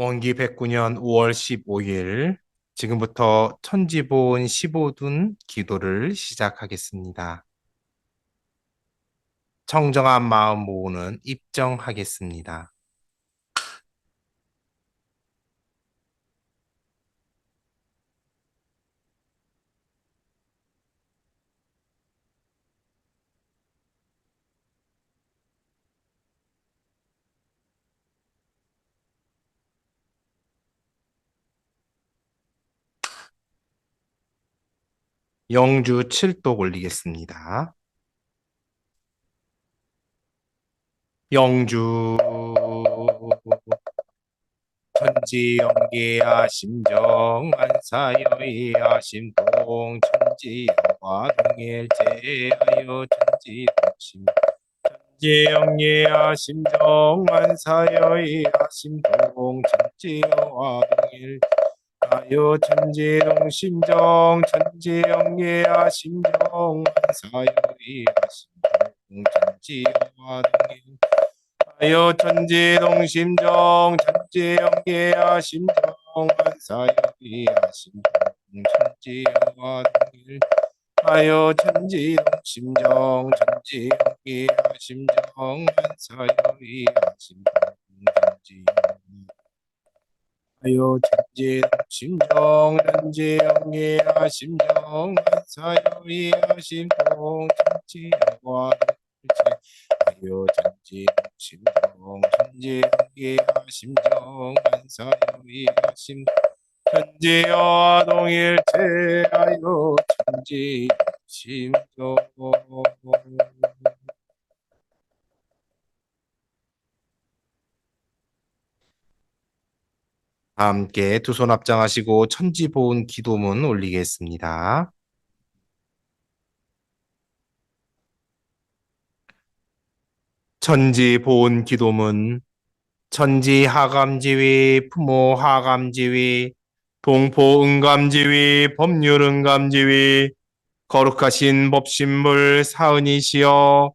원기 109년 5월 15일 지금부터 천지보온 15둔 기도를 시작하겠습니다. 청정한 마음 모으는 입정하겠습니다. 영주 7독 올리겠습니다. 영주 천지영계야 심정만사여이야 심동 천지영화 동일제하여 천지동심 천지영계야 심정만사여이야 심동 천지영화 동일 아여 천지동 심정 천지영계야 심정만사여이야 심동 천지영화 동일 하여 천지동 심정 천지영계야 심정 만사여기야 심정 천지영화 동일 하여 천지동 심정 천지영계야 심정 만사여기야 심정 천지 하여 천지동 심정 심정 만사여기야 심정 천지영화 동일 하여 천지 심정 천지영계야 심정 만사여기야 심. 천지여 동일체 하여 천지 심 정 함께 두 손 앞장하시고 천지보훈 기도문 올리겠습니다. 천지보훈 기도문 천지 하감지위 부모 하감지위 동포 응감지위 법률 응감지위 거룩하신 법신물 사은이시여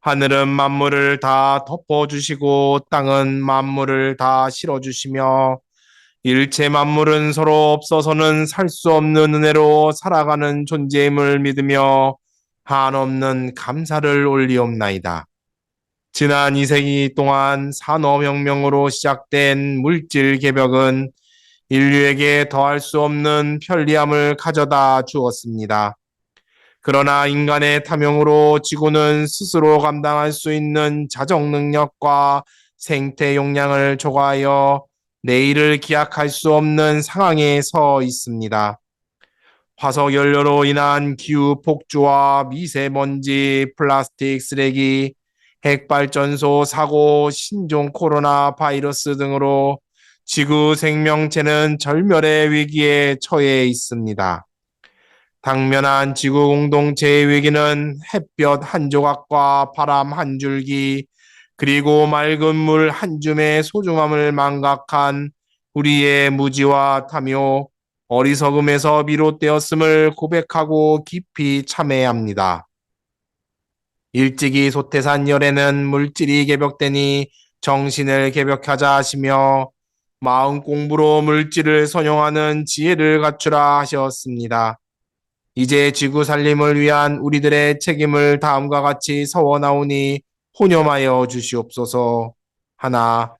하늘은 만물을 다 덮어주시고 땅은 만물을 다 실어주시며 일체 만물은 서로 없어서는 살 수 없는 은혜로 살아가는 존재임을 믿으며 한없는 감사를 올리옵나이다. 지난 2세기 동안 산업혁명으로 시작된 물질 개벽은 인류에게 더할 수 없는 편리함을 가져다 주었습니다. 그러나 인간의 탐욕으로 지구는 스스로 감당할 수 있는 자정 능력과 생태 용량을 초과하여 내일을 기약할 수 없는 상황에 서 있습니다. 화석 연료로 인한 기후 폭주와 미세먼지, 플라스틱 쓰레기, 핵발전소 사고, 신종 코로나 바이러스 등으로 지구 생명체는 절멸의 위기에 처해 있습니다. 당면한 지구 공동체의 위기는 햇볕 한 조각과 바람 한 줄기, 그리고 맑은 물 한 줌의 소중함을 망각한 우리의 무지와 탐욕, 어리석음에서 비롯되었음을 고백하고 깊이 참회합니다. 일찍이 소태산 열에는 물질이 개벽되니 정신을 개벽하자 하시며 마음 공부로 물질을 선용하는 지혜를 갖추라 하셨습니다. 이제 지구 살림을 위한 우리들의 책임을 다음과 같이 서원하오니 혼념하여 주시옵소서. 하나,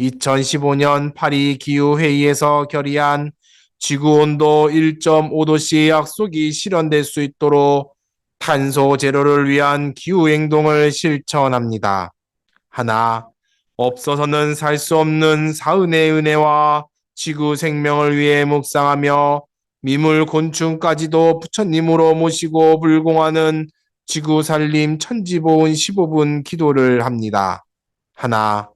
2015년 파리 기후회의에서 결의한 지구온도 1.5도씨 약속이 실현될 수 있도록 탄소 제로를 위한 기후행동을 실천합니다. 하나, 없어서는 살 수 없는 사은의 은혜와 지구 생명을 위해 묵상하며 미물 곤충까지도 부처님으로 모시고 불공하는 지구 살림 천지보훈 15분 기도를 합니다. 하나,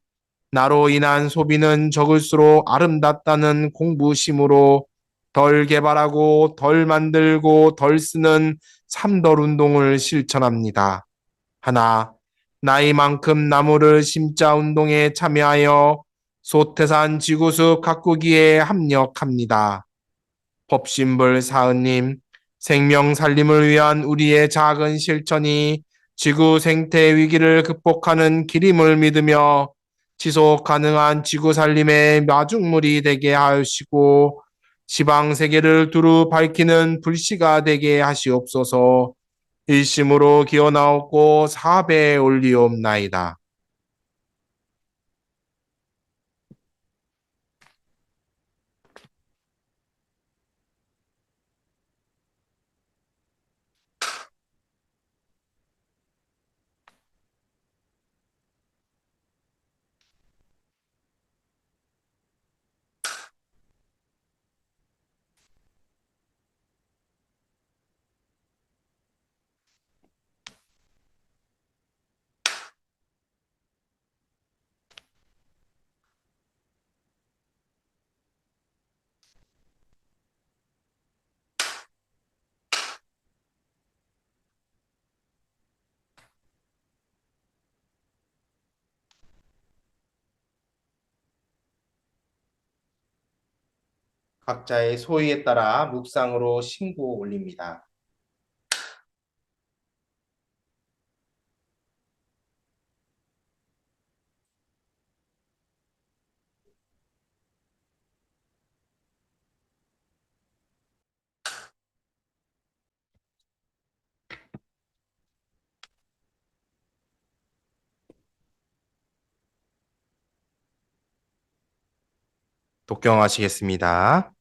나로 인한 소비는 적을수록 아름답다는 공부심으로 덜 개발하고 덜 만들고 덜 쓰는 삼덜 운동을 실천합니다. 하나, 나이만큼 나무를 심자 운동에 참여하여 소태산 지구숲 가꾸기에 합력합니다. 법신불 사은님, 생명 살림을 위한 우리의 작은 실천이 지구 생태 위기를 극복하는 길임을 믿으며 지속 가능한 지구 살림의 마중물이 되게 하시고 지방 세계를 두루 밝히는 불씨가 되게 하시옵소서. 일심으로 기어나옵고 사배에 올리옵나이다. 각자의 소위에 따라 묵상으로 신고 올립니다. 독경하시겠습니다.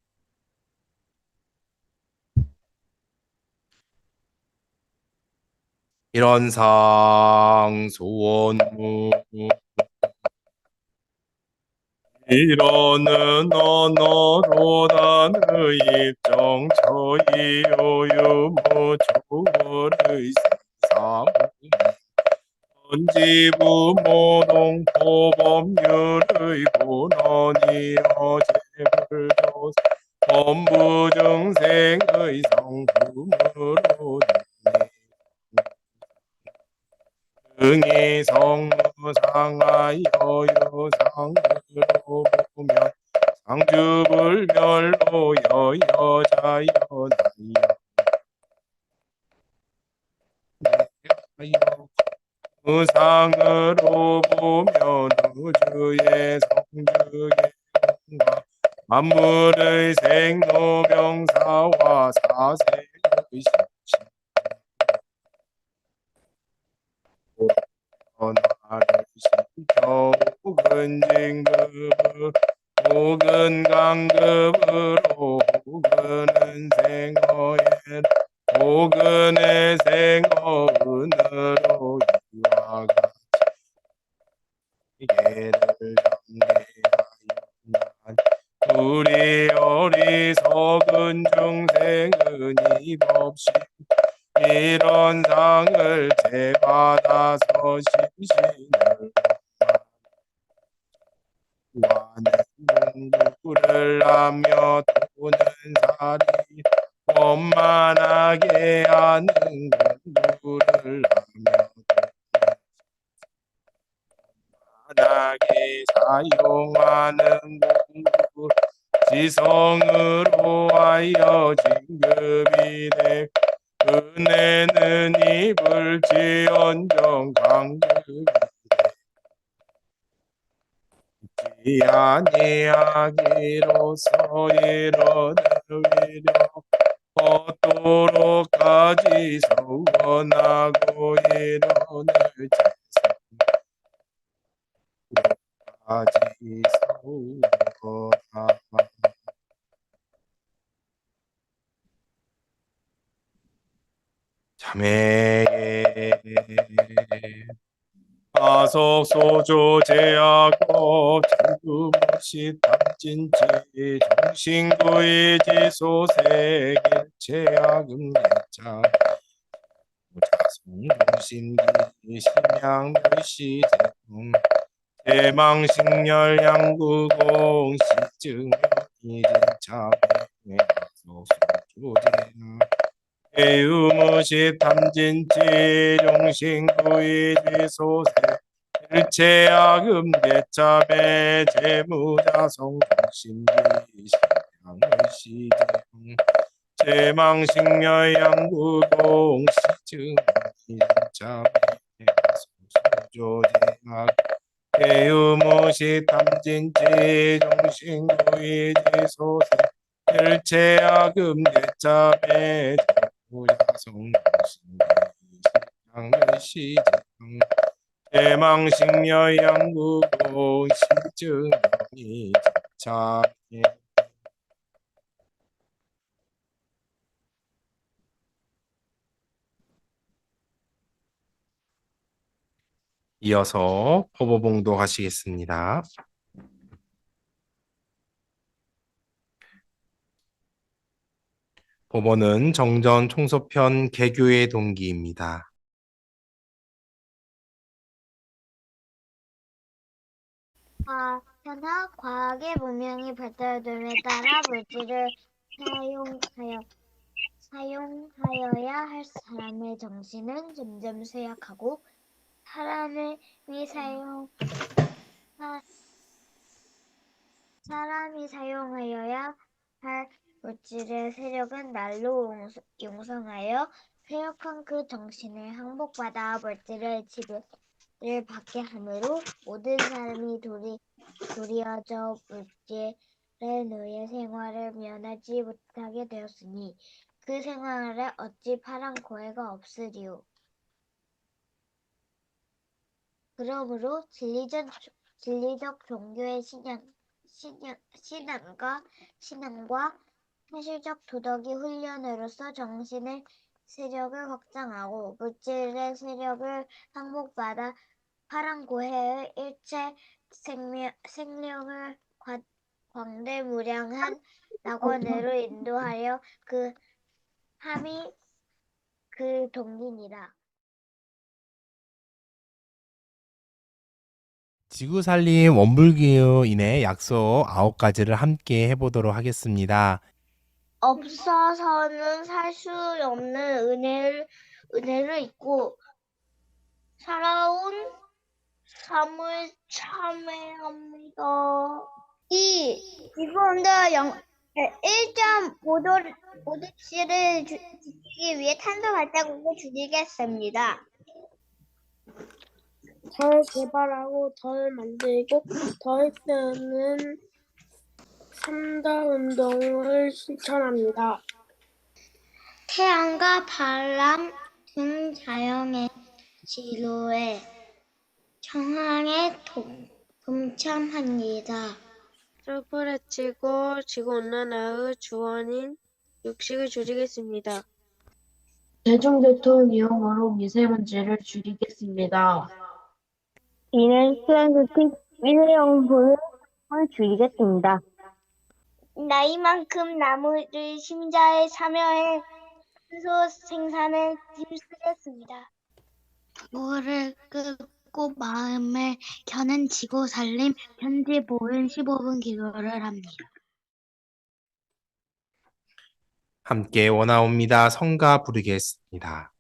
이런 상소원무 이러는 언어로 단 의 입정 저이오유무 조월의 세상. 언지부 모동포법률의 본원이여 제불조 법무증생의 성품으로 등이 성무상하여 유상으로 보면 상주불멸로 여여자여 나여 우상으로 보면 우주의 성주의 공과 만물의 생로병사와 사세의 나를 신겨 혹은 진급을 혹은 생어에 혹은 생어 은으로 입없이 이런 상을 제받아서 심신을 와는 공부를 하며 도는 살이 원만하게 하는 공부를 하며 원만하게 사용하는 공부 지성으로 하여 진급이 되 은혜는 입을지언정 강급이 되지 아니하기로서 이러는 위력 얻도록까지 서원하고 이러는 재성 까지 서원하고 자매의 아석 소조 제약업 제구무시 탐진지 정신구이 지소세계 제약음 예자 자성무신기 심양무시 제공 대망식열 양구공 시증이 제자매 아석 소조 제 약 해우무시 탐진지 용신구이 지소세 대참의 재무자성 신기 신양의 시정 제망식녀 양구동 시증 인참의 소조제악 대유무시 탐진지 종신구이 지 소세 일체야금 대참에 우야성 양 시장 대망식녀 양구공 시증이 자예 이어서 포보봉도 하시겠습니다. 법원은 정전 총소편 개교의 동기입니다. 과, 현학 과학의 문명이 발달됨에 따라 물질을 사용하여 사용하여야 할 사람의 정신은 점점 쇠약하고 사람이 사용 사, 사람이 사용하여야 할 물질의 세력은 날로 용성하여 쇠약한 그 정신을 항복받아 물질의 지배 를 받게 하므로 모든 사람이 도리 도리어 저 물질에 의해 생활을 면하지 못하게 되었으니 그 생활에 어찌 파란 고해가 없으리요. 그러므로 진리적, 진리적 종교의 신앙, 신앙, 신앙과 신앙과 현실적 도덕이 훈련으로서 정신의 세력을 확장하고 물질의 세력을 항복받아 파란 고해의 일체 생명, 관- 광대무량한 낙원으로 인도하여 그 함이 그 동기니라. 지구살림 원불기인의 약속 아홉 가지를 함께 해보도록 하겠습니다. 없어서는 살 수 없는 은혜를 은혜를 잊고 살아온 삶을 참회합니다. 2. 지구온도 영 1.5도치를 지키기 위해 탄소 발자국을 줄이겠습니다. 덜 개발하고 덜 만들고 덜 쓰는 3다 운동을 실천합니다. 태양과 바람 등 자연의 지로에 동, 동참합니다. 해치고 지구온난화의 주원인 육식을 줄이겠습니다. 대중교통 이용으로 미세먼지를 줄이겠습니다. 이는 수행극히 일회용품을 줄이겠습니다. 나이만큼 나무를 심자의 참여에 탄소 생산에 힘쓰겠습니다. 노를 끄고 마음을 켜는 지구 살림 편지 보은 15분 기도를 합니다. 함께 원하옵니다. 성가 부르겠습니다.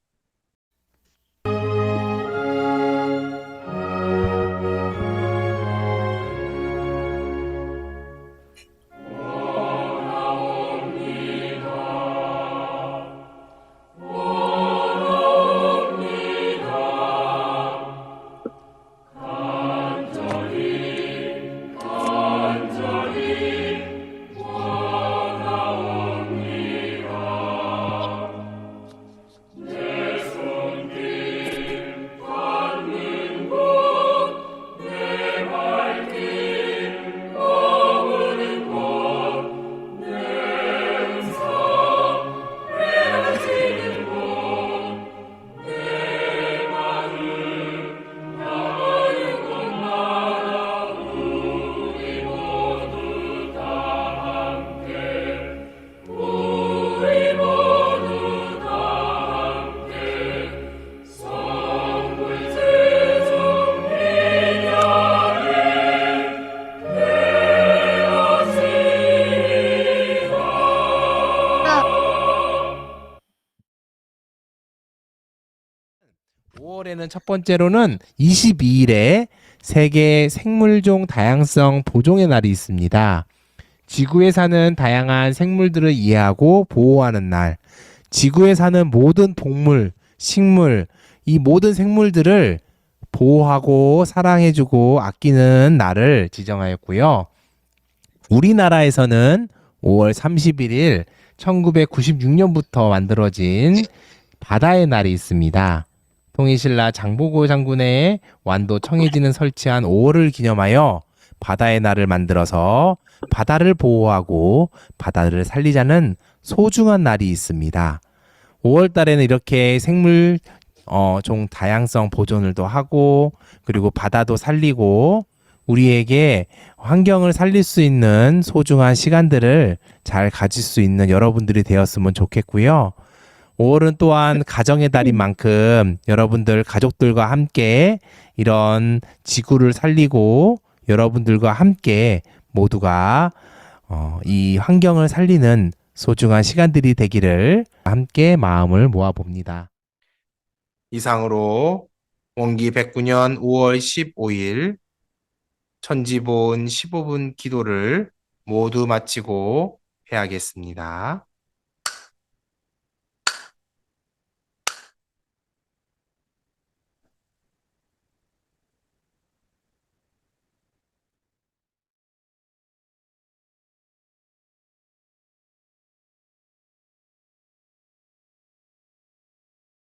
오월에는첫 번째로는 22일에 세계 생물종 다양성 보존의 날이 있습니다. 지구에 사는 다양한 생물들을 이해하고 보호하는 날. 지구에 사는 모든 동물, 식물, 이 모든 생물들을 보호하고 사랑해주고 아끼는 날을 지정하였고요. 우리나라에서는 5월 31일 1996년부터 만들어진 바다의 날이 있습니다. 통일신라 장보고 장군의 완도 청해진은 설치한 5월을 기념하여 바다의 날을 만들어서 바다를 보호하고 바다를 살리자는 소중한 날이 있습니다. 5월 달에는 이렇게 생물 어, 종 다양성 보존을 또 하고 그리고 바다도 살리고 우리에게 환경을 살릴 수 있는 소중한 시간들을 잘 가질 수 있는 여러분들이 되었으면 좋겠고요. 5월은 또한 가정의 달인 만큼 여러분들 가족들과 함께 이런 지구를 살리고 여러분들과 함께 모두가 어, 이 환경을 살리는 소중한 시간들이 되기를 함께 마음을 모아봅니다. 이상으로 원기 109년 5월 15일 천지본 15분 기도를 모두 마치고 해야겠습니다.